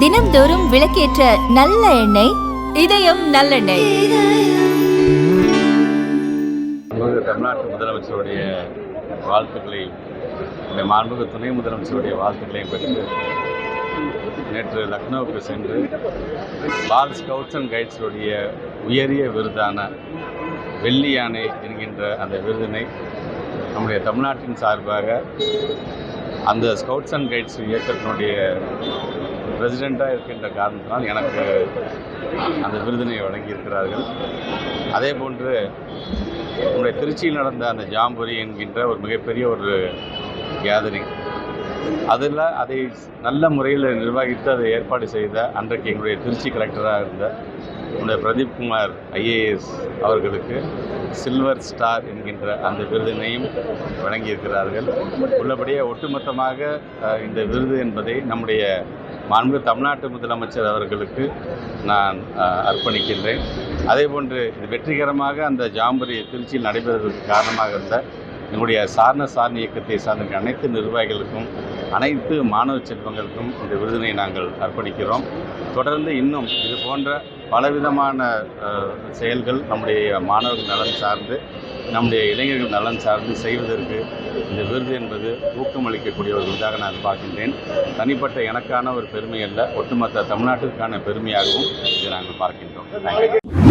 தினம்தோறும் விளக்கேற்ற நல்ல எண்ணெய் இதயம் நல்லெண்ணெய். தமிழ்நாட்டு முதலமைச்சருடைய வாழ்த்துக்களை இந்த மாண்புக துணை முதலமைச்சருடைய வாழ்த்துக்களையும் பெற்று நேற்று லக்னோவுக்கு சென்று பால் ஸ்கவுட்ஸ் அண்ட் கைட்ஸுடைய உயரிய விருதான வெள்ளி யானை என்கின்ற அந்த விருதினை நம்முடைய தமிழ்நாட்டின் சார்பாக அந்த ஸ்கவுட்ஸ் அண்ட் கைட்ஸ் இயக்கத்தினுடைய பிரசிடெண்ட்டாக இருக்கின்ற காரணத்தினால் எனக்கு அந்த விருதினை வழங்கியிருக்கிறார்கள். அதே போன்று நம்முடைய திருச்சியில் நடந்த அந்த ஜாம்புரி என்கின்ற ஒரு மிகப்பெரிய ஒரு கேதரிங் அதில் அதை நல்ல முறையில் நிர்வகித்து அதை ஏற்பாடு செய்த அன்றைக்கு எங்களுடைய திருச்சி கலெக்டராக இருந்த என்னுடைய பிரதீப் குமார் ஐஏஎஸ் அவர்களுக்கு சில்வர் ஸ்டார் என்கின்ற அந்த விருதினையும் வழங்கியிருக்கிறார்கள். உள்ளபடியே ஒட்டுமொத்தமாக இந்த விருது என்பதை நம்முடைய மாண்பு தமிழ்நாட்டு முதலமைச்சர் அவர்களுக்கு நான் அர்ப்பணிக்கின்றேன். அதே போன்று இது வெற்றிகரமாக அந்த ஜாம்பரி திருச்சியில் நடைபெறுவதற்கு காரணமாக இருந்த எங்களுடைய சாரண சாரணி இயக்கத்தை சார்ந்த அனைத்து நிர்வாகிகளுக்கும் அனைத்து மாணவ செல்வங்களுக்கும் இந்த விருதினை நாங்கள் அர்ப்பணிக்கிறோம். தொடர்ந்து இன்னும் இது போன்ற பலவிதமான செயல்கள் நம்முடைய மாணவர்கள் நலன் சார்ந்து நம்முடைய இளைஞர்கள் நலன் சார்ந்து செய்வதற்கு இந்த விருது என்பது ஊக்கமளிக்கக்கூடிய ஒரு விருதாக நான் பார்க்கின்றேன். தனிப்பட்ட எனக்கான ஒரு பெருமை அல்ல ஒட்டுமொத்த தமிழ்நாட்டிற்கான பெருமையாகவும் இதை நாங்கள் பார்க்கின்றோம். நன்றி